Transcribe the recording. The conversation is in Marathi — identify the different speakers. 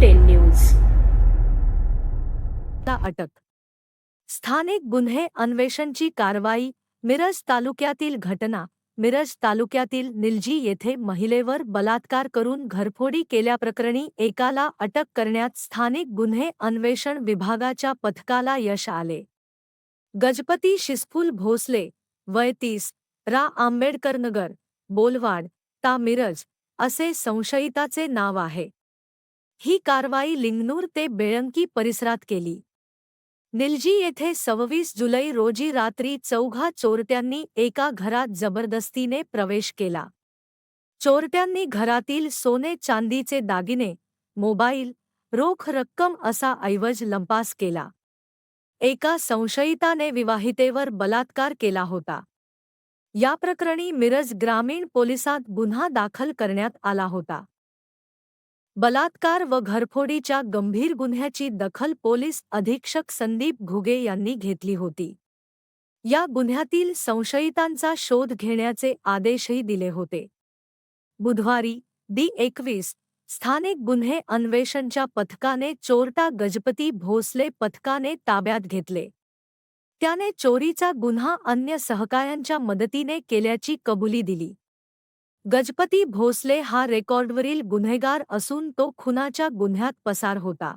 Speaker 1: टेन न्यूज अटक. स्थानिक गुन्हे अन्वेषणची कारवाई मिरज तालुक्यातील घटना मिरज तालुक्यातील निलजी येथे महिलेवर बलात्कार करून घरफोडी केल्याप्रकरणी एकाला अटक करण्यात स्थानिक गुन्हे अन्वेषण विभागाच्या पथकाला यश आले. गजपती शिस्फुल भोसले वयतीस रा. आंबेडकरनगर बोलवाड ता. मिरज असे संशयिताचे नाव आहे. ही कारवाई लिंगनूर ते बेळंकी परिसरात केली. निलजी येथे सव्वीस जुलै रोजी रात्री चौघा चोरट्यांनी एका घरात जबरदस्तीने प्रवेश केला. चोरट्यांनी घरातील सोने चांदीचे दागिने मोबाईल रोख रक्कम असा ऐवज लंपास केला. एका संशयिताने विवाहितेवर बलात्कार केला होता. या प्रकरणी मिरज ग्रामीण पोलिसात गुन्हा दाखल करण्यात आला होता. बलात्कार व घरफोडीच्या गंभीर गुन्ह्याची दखल पोलीस अधीक्षक संदीप घुगे यांनी घेतली होती. या गुन्ह्यातील संशयितांचा शोध घेण्याचे आदेशही दिले होते. बुधवारी दी एकवीस स्थानिक गुन्हे अन्वेषणच्या पथकाने चोरटा गजपती भोसले पथकाने ताब्यात घेतले. त्याने चोरीचा गुन्हा अन्य सहकाऱ्यांच्या मदतीने केल्याची कबुली दिली. गजपती भोसले हा रेकॉर्डवरील गुन्हेगार असून तो खुनाच्या गुन्ह्यात पसार होता.